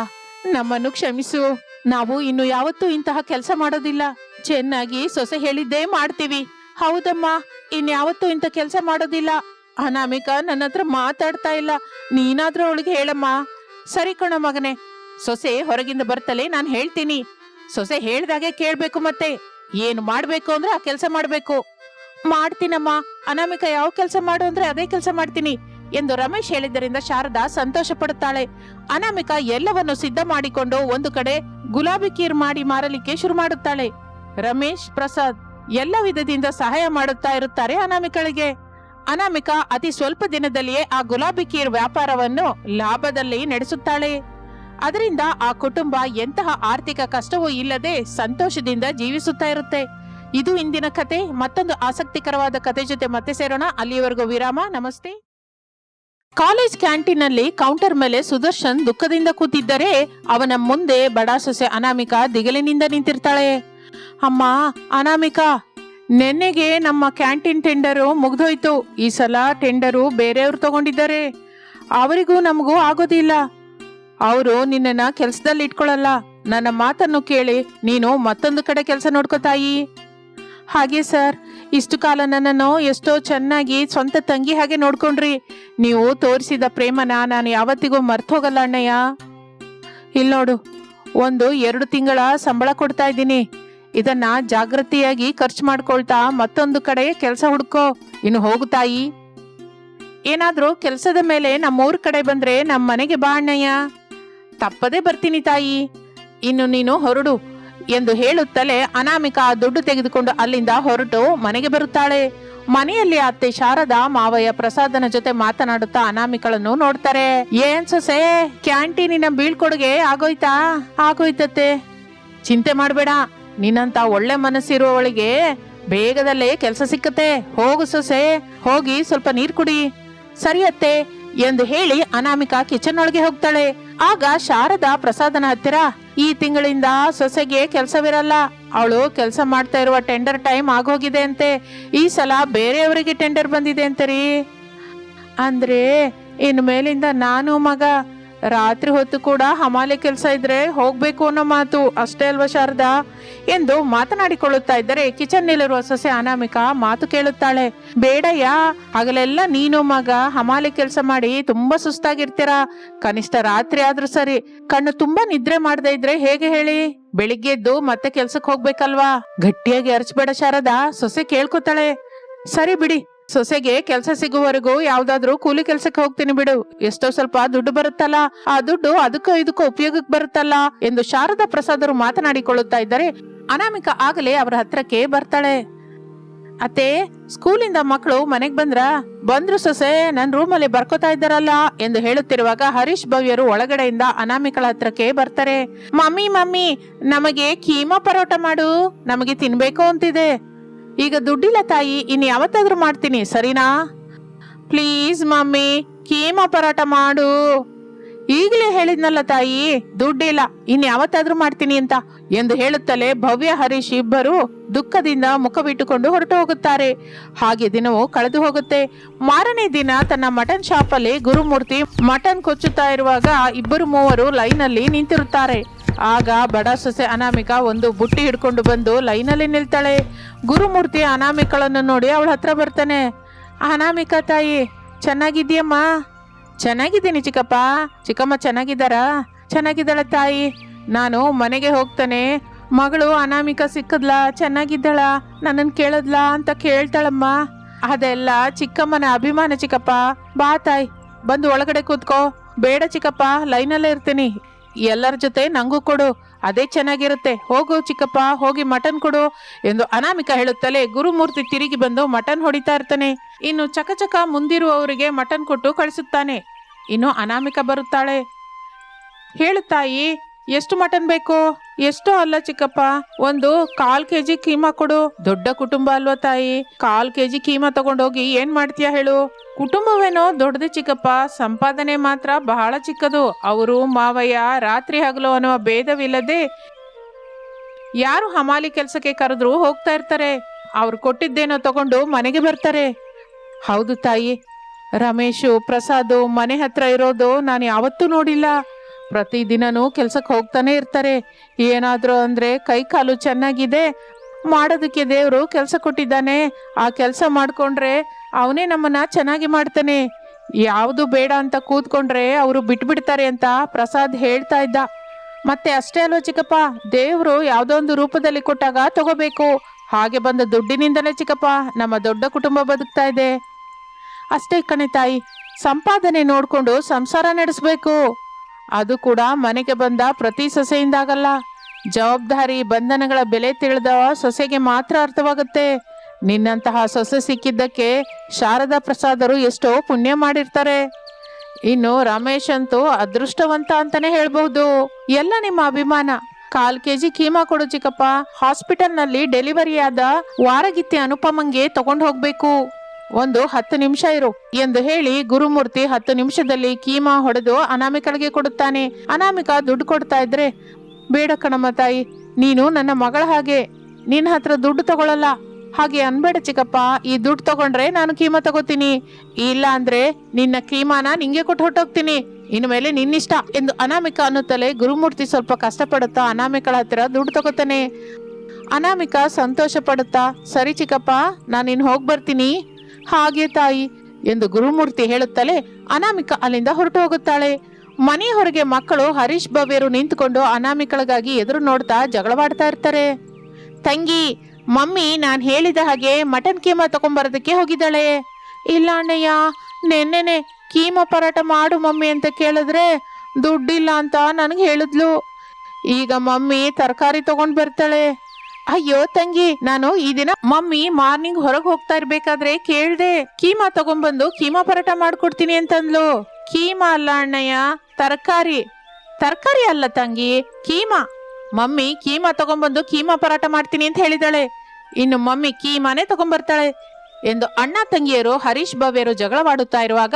ನಮ್ಮನ್ನು ಕ್ಷಮಿಸು. ನಾವು ಇನ್ನು ಯಾವತ್ತೂ ಇಂತಹ ಕೆಲಸ ಮಾಡೋದಿಲ್ಲ. ಚೆನ್ನಾಗಿ ಸೊಸೆ ಹೇಳಿದ್ದೇ ಮಾಡ್ತೀವಿ. ಹೌದಮ್ಮ, ಇನ್ಯಾವತ್ತೂ ಇಂಥ ಕೆಲಸ ಮಾಡೋದಿಲ್ಲ. ಅನಾಮಿಕ ನನ್ನ ಹತ್ರ ಮಾತಾಡ್ತಾ ಇಲ್ಲ. ನೀನಾದ್ರೂ ಅವಳಿಗೆ ಹೇಳಮ್ಮ. ಸರಿ ಕಣ ಮಗನೆ, ಸೊಸೆ ಹೊರಗಿಂದ ಬರ್ತಲೇ ನಾನು ಹೇಳ್ತೀನಿ. ಸೊಸೆ ಹೇಳ್ದಾಗೆ ಕೇಳ್ಬೇಕು ಮತ್ತೆ. ಏನು ಮಾಡ್ಬೇಕು ಅಂದ್ರೆ ಆ ಕೆಲಸ ಮಾಡ್ಬೇಕು. ಮಾಡ್ತೀನಮ್ಮ. ಅನಾಮಿಕ ಯಾವ ಕೆಲಸ ಮಾಡು ಅಂದ್ರೆ ಅದೇ ಕೆಲಸ ಮಾಡ್ತೀನಿ. ಎಂದು ರಮೇಶ್ ಹೇಳಿದ್ದರಿಂದ ಶಾರದಾ ಸಂತೋಷ ಪಡುತ್ತಾಳೆ ಅನಾಮಿಕಾ ಎಲ್ಲವನ್ನು ಸಿದ್ಧ ಮಾಡಿಕೊಂಡು ಒಂದು ಕಡೆ ಗುಲಾಬಿ ಕೀರ್ ಮಾಡಿ ಮಾರಲಿಕ್ಕೆ ಶುರು ಮಾಡುತ್ತಾಳೆ. ರಮೇಶ್, ಪ್ರಸಾದ್ ಎಲ್ಲ ವಿಧದಿಂದ ಸಹಾಯ ಮಾಡುತ್ತಾ ಇರುತ್ತಾರೆ ಅನಾಮಿಕಳಿಗೆ. ಅನಾಮಿಕಾ ಅತಿ ಸ್ವಲ್ಪ ದಿನದಲ್ಲಿಯೇ ಆ ಗುಲಾಬಿ ಕೀರ್ ವ್ಯಾಪಾರವನ್ನು ಲಾಭದಲ್ಲಿ ನಡೆಸುತ್ತಾಳೆ. ಅದರಿಂದ ಆ ಕುಟುಂಬ ಎಂತಹ ಆರ್ಥಿಕ ಕಷ್ಟವೂ ಇಲ್ಲದೆ ಸಂತೋಷದಿಂದ ಜೀವಿಸುತ್ತಾ ಇರುತ್ತೆ. ಇದು ಇಂದಿನ ಕತೆ. ಮತ್ತೊಂದು ಆಸಕ್ತಿಕರವಾದ ಕತೆ ಜೊತೆ ಮತ್ತೆ ಸೇರೋಣ. ಅಲ್ಲಿಯವರೆಗೂ ವಿರಾಮ. ನಮಸ್ತೆ. ಕಾಲೇಜ್ ಕ್ಯಾಂಟೀನ್ನಲ್ಲಿ ಕೌಂಟರ್ ಮೇಲೆ ಸುದರ್ಶನ್ ದುಃಖದಿಂದ ಕೂತಿದ್ದರೆ ಅವನ ಮುಂದೆ ಬಡ ಸೊಸೆ ಅನಾಮಿಕಾ ದಿಗಲಿನಿಂದ ನಿಂತಿರ್ತಾಳೆ. ಅಮ್ಮ, ಅನಾಮಿಕಾ, ನೆನ್ನೆಗೆ ನಮ್ಮ ಕ್ಯಾಂಟೀನ್ ಟೆಂಡರು ಮುಗ್ದೋಯ್ತು. ಈ ಸಲ ಟೆಂಡರು ಬೇರೆಯವರು ತಗೊಂಡಿದ್ದಾರೆ. ಅವರಿಗೂ ನಮಗೂ ಆಗೋದಿಲ್ಲ. ಅವರು ನಿನ್ನನ್ನ ಕೆಲಸದಲ್ಲಿ ಇಟ್ಕೊಳ್ಳಲ್ಲ ನನ್ನ ಮಾತನ್ನು ಕೇಳಿ ನೀನು ಮತ್ತೊಂದು ಕಡೆ ಕೆಲಸ ನೋಡ್ಕೋತಾಯಿ ಹಾಗೆ ಸರ್. ಇಷ್ಟು ಕಾಲ ನನ್ನನ್ನು ಎಷ್ಟೋ ಚೆನ್ನಾಗಿ ಸ್ವಂತ ತಂಗಿ ಹಾಗೆ ನೋಡ್ಕೊಂಡ್ರಿ. ನೀವು ತೋರಿಸಿದ ಪ್ರೇಮನ ನಾನು ಯಾವತ್ತಿಗೂ ಮರ್ತೋಗಲ್ಲ ಅಣ್ಣಯ್ಯ. ಇಲ್ಲಿ ನೋಡು, ಒಂದು ಎರಡು ತಿಂಗಳ ಸಂಬಳ ಕೊಡ್ತಾ ಇದ್ದೀನಿ. ಇದನ್ನ ಜಾಗೃತಿಯಾಗಿ ಖರ್ಚು ಮಾಡ್ಕೊಳ್ತಾ ಮತ್ತೊಂದು ಕಡೆ ಕೆಲಸ ಹುಡ್ಕೋ. ಇನ್ನು ಹೋಗು ತಾಯಿ. ಏನಾದರೂ ಕೆಲಸದ ಮೇಲೆ ನಮ್ಮೂರ ಕಡೆ ಬಂದ್ರೆ ನಮ್ಮ ಮನೆಗೆ ಬಾ ಅಣ್ಣಯ್ಯ. ತಪ್ಪದೇ ಬರ್ತೀನಿ ತಾಯಿ. ಇನ್ನು ನೀನು ಹೊರಡು. ಎಂದು ಹೇಳುತ್ತಲೇ ಅನಾಮಿಕಾ ದುಡ್ಡು ತೆಗೆದುಕೊಂಡು ಅಲ್ಲಿಂದ ಹೊರಟು ಮನೆಗೆ ಬರುತ್ತಾಳೆ. ಮನೆಯಲ್ಲಿ ಅತ್ತೆ ಶಾರದಾ ಮಾವಯ್ಯ ಪ್ರಸಾದನ ಜೊತೆ ಮಾತನಾಡುತ್ತಾ ಅನಾಮಿಕಳನ್ನು ನೋಡ್ತಾರೆ. ಏನ್ ಸೊಸೆ, ಕ್ಯಾಂಟೀನಿನ ಬೀಳ್ಕೊಡುಗೆ ಆಗೋಯ್ತಾ? ಆಗೋಯ್ತತ್ತೆ. ಚಿಂತೆ ಮಾಡಬೇಡ, ನಿನ್ನಂತ ಒಳ್ಳೆ ಮನಸ್ಸಿರುವವಳಿಗೆ ಬೇಗದಲ್ಲೇ ಕೆಲಸ ಸಿಕ್ಕತ್ತೆ. ಹೋಗು ಸೊಸೆ, ಹೋಗಿ ಸ್ವಲ್ಪ ನೀರ್ ಕುಡಿ. ಸರಿಯತ್ತೆ ಎಂದು ಹೇಳಿ ಅನಾಮಿಕಾ ಕಿಚನ್ ಒಳಗೆ ಹೋಗ್ತಾಳೆ. ಆಗ ಶಾರದಾ ಪ್ರಸಾದನ ಹತ್ತಿರ ಈ ತಿಂಗಳಿಂದ ಸೊಸೆಗೆ ಕೆಲಸವಿರಲ್ಲ. ಅವಳು ಕೆಲಸ ಮಾಡ್ತಾ ಇರುವ ಟೆಂಡರ್ ಟೈಮ್ ಆಗೋಗಿದೆ ಅಂತೆ. ಈ ಸಲ ಬೇರೆಯವರಿಗೆ ಟೆಂಡರ್ ಬಂದಿದೆ ಅಂತ ರೀ ಅಂದ್ರೆ, ಇನ್ನು ಮೇಲಿಂದ ನಾನು ಮಗ. ರಾತ್ರಿ ಹೊತ್ತು ಕೂಡ ಹಮಾಲೆ ಕೆಲಸ ಇದ್ರೆ ಹೋಗ್ಬೇಕು ಅನ್ನೋ ಮಾತು ಅಷ್ಟೇ ಅಲ್ವಾ ಶಾರದಾ? ಎಂದು ಮಾತನಾಡಿಕೊಳ್ಳುತ್ತಾ ಇದ್ದರೆ ಕಿಚನ್ನಲ್ಲಿರುವ ಸೊಸೆ ಅನಾಮಿಕಾ ಮಾತು ಕೇಳುತ್ತಾಳೆ. ಬೇಡಯ್ಯ, ಹಗಲೆಲ್ಲ ನೀನು ಮಗ, ಹಮಾಲೆ ಕೆಲಸ ಮಾಡಿ ತುಂಬಾ ಸುಸ್ತಾಗಿರ್ತೀರಾ? ಕನಿಷ್ಠ ರಾತ್ರಿ ಆದ್ರೂ ಸರಿ. ಕಣ್ಣು ತುಂಬಾ ನಿದ್ರೆ ಮಾಡದೇ ಇದ್ರೆ ಹೇಗೆ ಹೇಳಿ? ಬೆಳಿಗ್ಗೆ ಎದ್ದು ಮತ್ತೆ ಕೆಲ್ಸಕ್ಕೆ ಹೋಗ್ಬೇಕಲ್ವಾ? ಗಟ್ಟಿಯಾಗಿ ಅರ್ಚಬೇಡ ಶಾರದಾ, ಸೊಸೆ ಕೇಳ್ಕೊತಾಳೆ. ಸರಿ ಬಿಡಿ ಸೊಸೆಗೆ ಕೆಲಸ ಸಿಗುವವರೆಗೂ ಯಾವ್ದಾದ್ರೂ ಕೂಲಿ ಕೆಲ್ಸಕ್ಕೆ ಹೋಗ್ತೀನಿ ಬಿಡು. ಎಷ್ಟೋ ಸ್ವಲ್ಪ ದುಡ್ಡು ಬರುತ್ತಲ್ಲ. ಆ ದುಡ್ಡು ಅದಕ್ಕೂ ಇದಕ್ಕೂ ಉಪಯೋಗಕ್ಕೆ ಬರುತ್ತಲ್ಲ ಎಂದು ಶಾರದಾ ಪ್ರಸಾದರು ಮಾತನಾಡಿಕೊಳ್ಳುತ್ತಾ ಇದ್ದರೆ ಅನಾಮಿಕ ಆಗಲೇ ಅವರ ಹತ್ರಕ್ಕೆ ಬರ್ತಾಳೆ. ಅತ್ತೆ, ಸ್ಕೂಲಿಂದ ಮಕ್ಕಳು ಮನೆಗ್ ಬಂದ್ರ? ಬಂದ್ರು ಸೊಸೆ, ನನ್ ರೂಮಲ್ಲಿ ಬರ್ಕೋತಾ ಇದ್ದಾರಲ್ಲ ಎಂದು ಹೇಳುತ್ತಿರುವಾಗ ಹರೀಶ್ ಭವ್ಯರು ಒಳಗಡೆಯಿಂದ ಅನಾಮಿಕಳ ಹತ್ರಕ್ಕೆ ಬರ್ತಾರೆ. ಮಮ್ಮಿ ಮಮ್ಮಿ, ನಮಗೆ ಕೀಮಾ ಪರೋಟ ಮಾಡು. ನಮಗೆ ತಿನ್ಬೇಕು ಅಂತಿದೆ. ಈಗ ದುಡ್ಡಿಲ್ಲ ತಾಯಿ, ಇನ್ನು ಯಾವತ್ತಾದ್ರೂ ಮಾಡ್ತೀನಿ, ಸರಿನಾ? ಪ್ಲೀಸ್ ಮಮ್ಮಿ, ಕೀಮ ಪರಾಟ ಮಾಡು. ಈಗಲೇ ಹೇಳಿದ್ನಲ್ಲ ತಾಯಿ, ದುಡ್ಡಿಲ್ಲ ಇನ್ ಯಾವತ್ತಾದ್ರೂ ಮಾಡ್ತೀನಿ ಅಂತ ಎಂದು ಹೇಳುತ್ತಲೇ ಭವ್ಯ ಹರೀಶ್ ಇಬ್ಬರು ದುಃಖದಿಂದ ಮುಖ ಬಿಟ್ಟುಕೊಂಡು ಹೊರಟು ಹೋಗುತ್ತಾರೆ. ಹಾಗೆ ದಿನವೂ ಕಳೆದು ಹೋಗುತ್ತೆ. ಮಾರನೇ ದಿನ ತನ್ನ ಮಟನ್ ಶಾಪ್ ಅಲ್ಲಿ ಗುರುಮೂರ್ತಿ ಮಟನ್ ಕೊಚ್ಚುತ್ತಾ ಇರುವಾಗ ಇಬ್ಬರು ಮೂವರು ಲೈನ್ ಅಲ್ಲಿ ನಿಂತಿರುತ್ತಾರೆ. ಆಗ ಬಡ ಸೊಸೆ ಅನಾಮಿಕ ಒಂದು ಬುಟ್ಟಿ ಹಿಡ್ಕೊಂಡು ಬಂದು ಲೈನಲ್ಲಿ ನಿಲ್ತಾಳೆ. ಗುರುಮೂರ್ತಿ ಅನಾಮಿಕಳನ್ನು ನೋಡಿ ಅವಳ ಹತ್ರ ಬರ್ತಾನೆ. ಅನಾಮಿಕ ತಾಯಿ ಚೆನ್ನಾಗಿದ್ಯಮ್ಮ ಚೆನ್ನಾಗಿದ್ದೀನಿ ಚಿಕ್ಕಪ್ಪ. ಚಿಕ್ಕಮ್ಮ ಚೆನ್ನಾಗಿದ್ದಾರಾ? ಚೆನ್ನಾಗಿದ್ದಾಳೆ ತಾಯಿ. ನಾನು ಮನೆಗೆ ಹೋಗ್ತಾನೆ. ಮಗಳು ಅನಾಮಿಕ ಸಿಕ್ಕದ್ಲಾ, ಚೆನ್ನಾಗಿದ್ದಾಳ ನನ್ನನ್ನು ಕೇಳದ್ಲಾ ಅಂತ ಕೇಳ್ತಾಳಮ್ಮ. ಅದೆಲ್ಲ ಚಿಕ್ಕಮ್ಮನ ಅಭಿಮಾನ ಚಿಕ್ಕಪ್ಪ. ಬಾ ತಾಯಿ, ಬಂದು ಒಳಗಡೆ ಕೂತ್ಕೋ. ಬೇಡ ಚಿಕ್ಕಪ್ಪ, ಲೈನಲ್ಲೇ ಇರ್ತೀನಿ. ಎಲ್ಲರ ಜೊತೆ ನಂಗೂ ಕೊಡು, ಅದೇ ಚೆನ್ನಾಗಿರುತ್ತೆ. ಹೋಗು ಚಿಕ್ಕಪ್ಪ, ಹೋಗಿ ಮಟನ್ ಕೊಡು ಎಂದು ಅನಾಮಿಕ ಹೇಳುತ್ತಲೇ ಗುರುಮೂರ್ತಿ ತಿರುಗಿ ಬಂದು ಮಟನ್ ಹೊಡಿತಾ ಇರ್ತಾನೆ. ಇನ್ನು ಚಕಚಕ ಮುಂದಿರುವವರಿಗೆ ಮಟನ್ ಕೊಟ್ಟು ಕಳಿಸುತ್ತಾನೆ. ಇನ್ನು ಅನಾಮಿಕ ಬರುತ್ತಾಳೆ. ಹೇಳು ತಾಯಿ ಎಷ್ಟು ಮಟನ್ ಬೇಕು? ಎಷ್ಟು ಅಲ್ಲ ಚಿಕ್ಕಪ್ಪ. ಒಂದು ಕಾಲ್ ಕೆಜಿ ಕೀಮಾ ಕೊಡು. ದೊಡ್ಡ ಕುಟುಂಬ ಅಲ್ವಾ ತಾಯಿ? ಕಾಲ್ ಕೆಜಿ ಕೀಮಾ ತಗೊಂಡೋಗಿ ಏನ್ ಮಾಡ್ತೀಯ ಹೇಳು? ಕುಟುಂಬವೇನೋ ದೊಡ್ಡದು ಚಿಕ್ಕಪ್ಪ. ಸಂಪಾದನೆ ಮಾತ್ರ ಬಹಳ ಚಿಕ್ಕದು. ಅವರು, ಮಾವಯ್ಯ, ರಾತ್ರಿ ಹಗಲು ಅನ್ನುವ ಭೇದವಿಲ್ಲದೆ ಯಾರು ಹಮಾಲಿ ಕೆಲಸಕ್ಕೆ ಕರೆದ್ರು ಹೋಗ್ತಾ ಇರ್ತಾರೆ. ಅವ್ರು ಕೊಟ್ಟಿದ್ದೇನೋ ತಗೊಂಡು ಮನೆಗೆ ಬರ್ತಾರೆ. ಹೌದು ತಾಯಿ. ರಮೇಶು, ಪ್ರಸಾದು ಮನೆ ಹತ್ರ ಇರೋದು ನಾನು ಯಾವತ್ತೂ ನೋಡಿಲ್ಲ. ಪ್ರತಿದಿನನೂ ಕೆಲ್ಸಕ್ಕೆ ಹೋಗ್ತಾನೆ ಇರ್ತಾರೆ. ಏನಾದರೂ ಅಂದ್ರೆ ಕೈ ಕಾಲು ಚೆನ್ನಾಗಿದೆ, ಮಾಡೋದಕ್ಕೆ ದೇವರು ಕೆಲಸ ಕೊಟ್ಟಿದ್ದಾನೆ. ಆ ಕೆಲಸ ಮಾಡ್ಕೊಂಡ್ರೆ ಅವನೇ ನಮ್ಮನ್ನ ಚೆನ್ನಾಗಿ ಮಾಡ್ತಾನೆ. ಯಾವುದು ಬೇಡ ಅಂತ ಕೂತ್ಕೊಂಡ್ರೆ ಅವರು ಬಿಟ್ಬಿಡ್ತಾರೆ ಅಂತ ಪ್ರಸಾದ್ ಹೇಳ್ತಾ ಇದ್ದ. ಮತ್ತೆ ಅಷ್ಟೇ ಅಲ್ವ ಚಿಕ್ಕಪ್ಪ, ದೇವರು ಯಾವುದೋ ಒಂದು ರೂಪದಲ್ಲಿ ಕೊಟ್ಟಾಗ ತಗೋಬೇಕು. ಹಾಗೆ ಬಂದ ದುಡ್ಡಿನಿಂದಲೇ ಚಿಕ್ಕಪ್ಪ, ನಮ್ಮ ದೊಡ್ಡ ಕುಟುಂಬ ಬದುಕ್ತಾ ಇದೆ. ಅಷ್ಟೇ ಕಣೆ ತಾಯಿ, ಸಂಪಾದನೆ ನೋಡ್ಕೊಂಡು ಸಂಸಾರ ನಡೆಸಬೇಕು. ಅದು ಕೂಡ ಮನೆಗೆ ಬಂದ ಪ್ರತಿ ಸೊಸೆಯಿಂದಾಗಲ್ಲ. ಜವಾಬ್ದಾರಿ, ಬಂಧನಗಳ ಬೆಲೆ ತಿಳಿದ ಸೊಸೆಗೆ ಮಾತ್ರ ಅರ್ಥವಾಗುತ್ತೆ. ನಿನ್ನಂತಹ ಸೊಸೆ ಸಿಕ್ಕಿದ್ದಕ್ಕೆ ಶಾರದಾ ಪ್ರಸಾದರು ಎಷ್ಟೋ ಪುಣ್ಯ ಮಾಡಿರ್ತಾರೆ. ಇನ್ನು ರಮೇಶ್ ಅಂತೂ ಅದೃಷ್ಟವಂತ ಅಂತಾನೆ ಹೇಳ್ಬಹುದು. ಎಲ್ಲ ನಿಮ್ಮ ಅಭಿಮಾನ. ಕಾಲ್ ಕೆಜಿ ಕೀಮಾ ಕೊಡು ಚಿಕ್ಕಪ್ಪ. ಹಾಸ್ಪಿಟಲ್ನಲ್ಲಿ ಡೆಲಿವರಿ ಆದ ವಾರಗಿತ್ತಿ ಅನುಪಮಂಗೆ ತಗೊಂಡು ಹೋಗ್ಬೇಕು. ಒಂದು ಹತ್ತು ನಿಮಿಷ ಇರು ಎಂದು ಹೇಳಿ ಗುರುಮೂರ್ತಿ ಹತ್ತು ನಿಮಿಷದಲ್ಲಿ ಕೀಮಾ ಹೊಡೆದು ಅನಾಮಿಕಳಿಗೆ ಕೊಡುತ್ತಾನೆ. ಅನಾಮಿಕ ದುಡ್ಡು ಕೊಡ್ತಾ ಇದ್ರೆ, ಬೇಡ ಕಣಮ್ಮ ತಾಯಿ, ನೀನು ನನ್ನ ಮಗಳ ಹಾಗೆ, ನಿನ್ನ ಹತ್ರ ದುಡ್ಡು ತಗೊಳಲ್ಲ. ಹಾಗೆ ಅನ್ಬೇಡ ಚಿಕ್ಕಪ್ಪ, ಈ ದುಡ್ಡು ತಗೊಂಡ್ರೆ ನಾನು ಕೀಮಾ ತಗೋತೀನಿ. ಇಲ್ಲ ಅಂದ್ರೆ ನಿನ್ನ ಕೀಮಾನ ನಿಂಗೆ ಕೊಟ್ಟು ಹೊಟ್ಟೋಗ್ತೀನಿ. ಇನ್ನು ಮೇಲೆ ನಿನ್ನಿಷ್ಟ ಎಂದು ಅನಾಮಿಕ ಅನ್ನುತ್ತಲೇ ಗುರುಮೂರ್ತಿ ಸ್ವಲ್ಪ ಕಷ್ಟಪಡುತ್ತಾ ಅನಾಮಿಕಳ ಹತ್ತಿರ ದುಡ್ಡು ತಗೋತಾನೆ. ಅನಾಮಿಕ ಸಂತೋಷ ಪಡುತ್ತಾ ಸರಿ ಚಿಕ್ಕಪ್ಪ ನಾನು ಇನ್ನು ಹೋಗಿ ಬರ್ತೀನಿ ಹಾಗೆ ತಾಯಿ ಎಂದು ಗುರುಮೂರ್ತಿ ಹೇಳುತ್ತಲೇ ಅನಾಮಿಕ ಅಲ್ಲಿಂದ ಹೊರಟು ಹೋಗುತ್ತಾಳೆ. ಮನೆ ಹೊರಗೆ ಮಕ್ಕಳು ಹರೀಶ್ ಭವ್ಯರು ನಿಂತುಕೊಂಡು ಅನಾಮಿಕಳಿಗಾಗಿ ಎದುರು ನೋಡ್ತಾ ಜಗಳವಾಡ್ತಾ ಇರ್ತಾರೆ. ತಂಗಿ, ಮಮ್ಮಿ ನಾನು ಹೇಳಿದ ಹಾಗೆ ಮಟನ್ ಕೀಮಾ ತಗೊಂಬರೋದಕ್ಕೆ ಹೋಗಿದ್ದಾಳೆ. ಇಲ್ಲ ಅಣ್ಣಯ್ಯ, ನೆನ್ನೆನೆ ಕೀಮಾ ಪರಾಟ ಮಾಡು ಮಮ್ಮಿ ಅಂತ ಕೇಳಿದ್ರೆ ದುಡ್ಡಿಲ್ಲ ಅಂತ ನನಗೆ ಹೇಳಿದ್ಲು. ಈಗ ಮಮ್ಮಿ ತರಕಾರಿ ತಗೊಂಡ್ ಬರ್ತಾಳೆ. ಅಯ್ಯೋ ತಂಗಿ, ನಾನು ಈ ದಿನ ಮಮ್ಮಿ ಮಾರ್ನಿಂಗ್ ಹೊರಗೆ ಹೋಗ್ತಾ ಇರ್ಬೇಕಾದ್ರೆ ಕೇಳ್ದೆ. ಕೀಮಾ ತಗೊಂಡ್ಬಂದು ಕೀಮಾ ಪರಾಟ ಮಾಡ್ಕೊಡ್ತೀನಿ ಅಂತಂದ್ಲು. ಕೀಮಾ ಅಲ್ಲ ಅಣ್ಣಯ್ಯ, ತರಕಾರಿ. ತರಕಾರಿ ಅಲ್ಲ ತಂಗಿ, ಕೀಮಾ. ಮಮ್ಮಿ ಕೀಮಾ ತಗೊಂಡ್ಬಂದು ಕೀಮಾ ಪರಾಟ ಮಾಡ್ತೀನಿ ಅಂತ ಹೇಳಿದಾಳೆ. ಇನ್ನು ಮಮ್ಮಿ ಕೀಮಾನೇ ತಗೊಂಡ್ಬರ್ತಾಳೆ. ಎಂದು ಅಣ್ಣ ತಂಗಿಯರು ಹರೀಶ್ ಭವ್ಯರು ಜಗಳವಾಡುತ್ತಾ ಇರುವಾಗ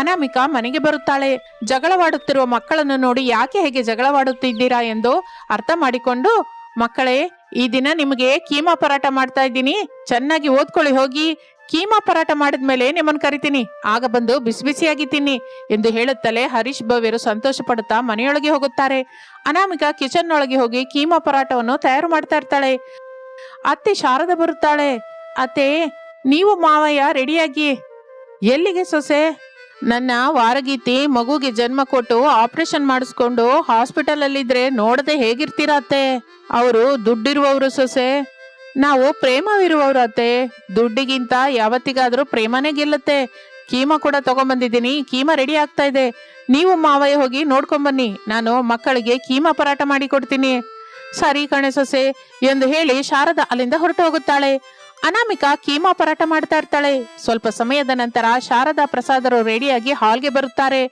ಅನಾಮಿಕಾ ಮನೆಗೆ ಬರುತ್ತಾಳೆ. ಜಗಳವಾಡುತ್ತಿರುವ ಮಕ್ಕಳನ್ನು ನೋಡಿ ಯಾಕೆ ಹೇಗೆ ಜಗಳವಾಡುತ್ತಿದ್ದೀರಾ ಎಂದು ಅರ್ಥ ಮಾಡಿಕೊಂಡು, ಮಕ್ಕಳೇ ಈ ದಿನ ನಿಮಗೆ ಕೀಮಾ ಪರಾಟ ಮಾಡ್ತಾ ಇದ್ದೀನಿ. ಚೆನ್ನಾಗಿ ಓದ್ಕೊಳ್ಳಿ, ಹೋಗಿ. ಕೀಮಾ ಪರಾಟ ಮಾಡಿದ್ಮೇಲೆ ನಿಮ್ಮನ್ನು ಕರಿತೀನಿ. ಆಗ ಬಂದು ಬಿಸಿ ಬಿಸಿಯಾಗಿ ತಿನ್ನಿ ಎಂದು ಹೇಳುತ್ತಲೇ ಹರೀಶ್ ಭವ್ಯರು ಸಂತೋಷ ಪಡುತ್ತಾ ಮನೆಯೊಳಗೆ ಹೋಗುತ್ತಾರೆ. ಅನಾಮಿಕ ಕಿಚನ್ ಒಳಗೆ ಹೋಗಿ ಕೀಮಾ ಪರಾಟವನ್ನು ತಯಾರು ಮಾಡ್ತಾ ಇರ್ತಾಳೆ. ಅತ್ತೆ ಶಾರದ ಬರುತ್ತಾಳೆ. ಅತ್ತೆ, ನೀವು ಮಾವಯ್ಯ, ರೆಡಿಯಾಗಿ. ಎಲ್ಲಿಗೆ ಸೊಸೆ? ನನ್ನ ವಾರಗೀತಿ ಮಗುಗೆ ಜನ್ಮ ಕೊಟ್ಟು ಆಪರೇಷನ್ ಮಾಡಿಸ್ಕೊಂಡು ಹಾಸ್ಪಿಟಲ್ ಅಲ್ಲಿದ್ರೆ ನೋಡದೆ ಹೇಗಿರ್ತೀರ ಅತ್ತೆ ಅವರು ದುಡ್ಡಿರುವವರು ಸೊಸೆ. ನಾವು ಪ್ರೇಮವಿರುವವರು ಅತ್ತೆ ದುಡ್ಡಿಗಿಂತ ಯಾವತ್ತಿಗಾದ್ರೂ ಪ್ರೇಮನೇ ಗೆಲ್ಲತ್ತೆ. ಕೀಮಾ ಕೂಡ ತಗೊಂಬಂದಿದ್ದೀನಿ. ಕೀಮಾ ರೆಡಿ ಆಗ್ತಾ ಇದೆ. ನೀವು ಮಾವಯ್ಯ ಹೋಗಿ ನೋಡ್ಕೊಂಬನ್ನಿ. ನಾನು ಮಕ್ಕಳಿಗೆ ಕೀಮಾ ಪರಾಟ ಮಾಡಿ ಕೊಡ್ತೀನಿ ಸರಿ ಕಣೆ ಸೊಸೆ. ಎಂದು ಹೇಳಿ ಶಾರದಾ ಅಲ್ಲಿಂದ ಹೊರಟು ಹೋಗುತ್ತಾಳೆ. ಅನಾಮಿಕಾ ಕೀಮಾ ಪರಾಟ ಮಾಡ್ತಾ ಇರ್ತಾಳೆ. ಸ್ವಲ್ಪ ಸಮಯದ ನಂತರ ಶಾರದಾ ಪ್ರಸಾದರು ರೆಡಿಯಾಗಿ ಹಾಲ್ಗೆ ಬರುತ್ತಾರೆ.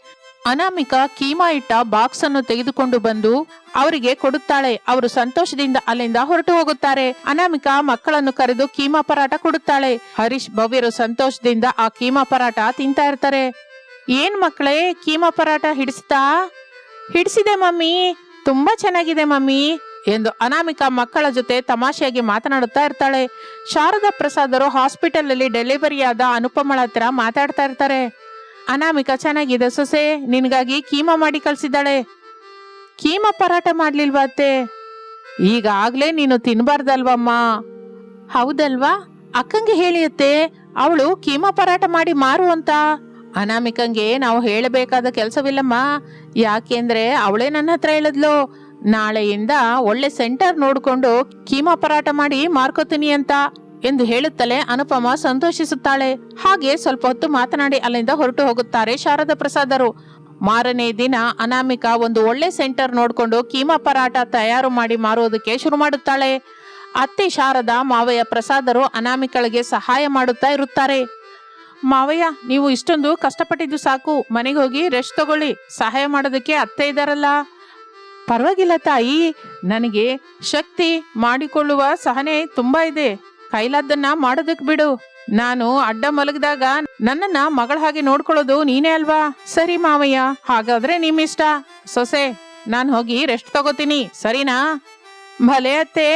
ಅನಾಮಿಕಾ ಕೀಮಾ ಇಟ್ಟ ಬಾಕ್ಸ್ ಅನ್ನು ತೆಗೆದುಕೊಂಡು ಬಂದು ಅವರಿಗೆ ಕೊಡುತ್ತಾಳೆ. ಅವರು ಸಂತೋಷದಿಂದ ಅಲ್ಲಿಂದ ಹೊರಟು ಹೋಗುತ್ತಾರೆ. ಅನಾಮಿಕಾ ಮಕ್ಕಳನ್ನು ಕರೆದು ಕೀಮಾ ಪರಾಟ ಕೊಡುತ್ತಾಳೆ. ಹರೀಶ್, ಭವ್ಯರು ಸಂತೋಷದಿಂದ ಆ ಕೀಮಾ ಪರಾಟ ತಿಂತಾ ಇರ್ತಾರೆ. ಏನ್ ಮಕ್ಕಳೇ, ಕೀಮಾ ಪರಾಟ ಹಿಡಿಸ್ತಾ? ಹಿಡಿಸಿದೆ ಮಮ್ಮಿ. ತುಂಬಾ ಚೆನ್ನಾಗಿದೆ ಮಮ್ಮಿ. ಎಂದು ಅನಾಮಿಕಾ ಮಕ್ಕಳ ಜೊತೆ ತಮಾಷೆಯಾಗಿ ಮಾತನಾಡುತ್ತಾ ಇರ್ತಾಳೆ. ಶಾರದಾ ಪ್ರಸಾದರು ಹಾಸ್ಪಿಟಲ್ ಅಲ್ಲಿ ಡೆಲಿವರಿ ಆದ ಅನುಪಮಳ ಹತ್ರ ಮಾತಾಡ್ತಾ ಇರ್ತಾರೆ. ಅನಾಮಿಕ, ಚೆನ್ನಾಗಿದೆ ಸೊಸೆ, ನಿನಗಾಗಿ ಕೀಮಾ ಮಾಡಿ ಕಳ್ಸಿದ್ದಾಳೆ. ಕೀಮಾ ಪರಾಟ ಮಾಡ್ಲಿಲ್ವಾ ಅತ್ತೆ? ಈಗಾಗ್ಲೇ ನೀನು ತಿನ್ಬಾರ್ದಲ್ವಮ್ಮ. ಹೌದಲ್ವಾ? ಅಕ್ಕಂಗೆ ಹೇಳಿಯತ್ತೆ ಅವಳು ಕೀಮಾ ಪರಾಟ ಮಾಡಿ ಮಾರು ಅಂತ. ಅನಾಮಿಕಂಗೆ, ನಾವು ಹೇಳಬೇಕಾದ ಕೆಲಸವಿಲ್ಲಮ್ಮ. ಯಾಕೆಂದ್ರೆ ಅವಳೇ ನನ್ನ ಹತ್ರ ಹೇಳಿದ್ಲು. ನಾಳೆಯಿಂದ ಒಳ್ಳೆ ಸೆಂಟರ್ ನೋಡಿಕೊಂಡು ಕೀಮಾ ಪರಾಟ ಮಾಡಿ ಮಾರ್ಕೋತೀನಿ ಅಂತ ಎಂದು ಹೇಳುತ್ತಲೇ ಅನುಪಮ ಸಂತೋಷಿಸುತ್ತಾಳೆ. ಹಾಗೆ ಸ್ವಲ್ಪ ಹೊತ್ತು ಮಾತನಾಡಿ ಅಲ್ಲಿಂದ ಹೊರಟು ಹೋಗುತ್ತಾರೆ ಶಾರದ ಪ್ರಸಾದರು ಮಾರನೇ ದಿನ ಅನಾಮಿಕಾ ಒಂದು ಒಳ್ಳೆ ಸೆಂಟರ್ ನೋಡಿಕೊಂಡು ಕೀಮಾ ಪರಾಟ ತಯಾರು ಮಾಡಿ ಮಾರುವುದಕ್ಕೆ ಶುರು ಮಾಡುತ್ತಾಳೆ. ಅತ್ತೆ ಶಾರದ, ಮಾವಯ್ಯ ಪ್ರಸಾದರು ಅನಾಮಿಕಳಿಗೆ ಸಹಾಯ ಮಾಡುತ್ತಾ ಇರುತ್ತಾರೆ. ಮಾವಯ್ಯ, ನೀವು ಇಷ್ಟೊಂದು ಕಷ್ಟಪಟ್ಟಿದ್ದು ಸಾಕು. ಮನೆಗೆ ಹೋಗಿ ರೆಸ್ಟ್ ತಗೊಳ್ಳಿ. ಸಹಾಯ ಮಾಡೋದಕ್ಕೆ ಅತ್ತೆ ಇದಾರಲ್ಲ ಪರವಾಗಿಲ್ಲ ತಾಯಿ, ನನಗೆ ಶಕ್ತಿ ಮಾಡಿಕೊಳ್ಳುವ ಸಹನೆ ತುಂಬಾ ಇದೆ. ಕೈಲಾದ್ದನ್ನ ಮಾಡೋದಕ್ ಬಿಡು. ನಾನು ಅಡ್ಡ ಮಲಗಿದಾಗ ನನ್ನನ್ನ ಮಗಳ ಹಾಗೆ ನೋಡ್ಕೊಳ್ಳೋದು ನೀನೇ ಅಲ್ವಾ? ಸರಿ ಮಾವಯ್ಯ, ಹಾಗಾದ್ರೆ ನಿಮ್ಮಿಷ್ಟ. ಸೊಸೆ, ನಾನು ಹೋಗಿ ರೆಸ್ಟ್ ತಗೋತೀನಿ. ಸರಿನಾ? ಭಲೆ ಅತ್ತೆ.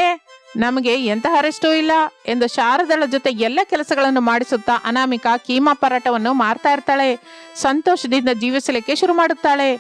ನಮಗೆ ಎಂತಹ ರೆಸ್ಟೂ ಇಲ್ಲ. ಎಂದು ಶಾರದಳ ಜೊತೆ ಎಲ್ಲ ಕೆಲಸಗಳನ್ನು ಮಾಡಿಸುತ್ತಾ ಅನಾಮಿಕಾ ಕೀಮಾ ಪರಾಟವನ್ನು ಮಾರ್ತಾ ಇರ್ತಾಳೆ. ಸಂತೋಷದಿಂದ ಜೀವಿಸಲಿಕ್ಕೆ ಶುರು ಮಾಡುತ್ತಾಳೆ.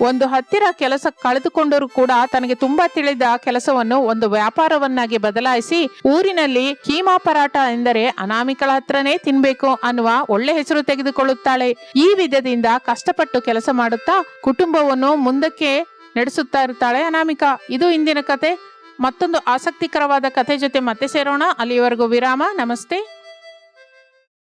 ಒಂದು ಹತ್ತಿರ ಕೆಲಸ ಕಳೆದುಕೊಂಡರೂ ಕೂಡ ತನಗೆ ತುಂಬಾ ತಿಳಿದ ಕೆಲಸವನ್ನು ಒಂದು ವ್ಯಾಪಾರವನ್ನಾಗಿ ಬದಲಾಯಿಸಿ ಊರಿನಲ್ಲಿ ಕೀಮಾ ಪರಾಟ ಎಂದರೆ ಅನಾಮಿಕಳ ಹತ್ರನೇ ತಿನ್ಬೇಕು ಅನ್ನುವ ಒಳ್ಳೆ ಹೆಸರು ತೆಗೆದುಕೊಳ್ಳುತ್ತಾಳೆ. ಈ ವಿಧದಿಂದ ಕಷ್ಟಪಟ್ಟು ಕೆಲಸ ಮಾಡುತ್ತಾ ಕುಟುಂಬವನ್ನು ಮುಂದಕ್ಕೆ ನಡೆಸುತ್ತಾ ಇರ್ತಾಳೆ ಅನಾಮಿಕಾ. ಇದು ಇಂದಿನ ಕತೆ. ಮತ್ತೊಂದು ಆಸಕ್ತಿಕರವಾದ ಕಥೆ ಜೊತೆ ಮತ್ತೆ ಸೇರೋಣ. ಅಲ್ಲಿಯವರೆಗೂ ವಿರಾಮ. ನಮಸ್ತೆ.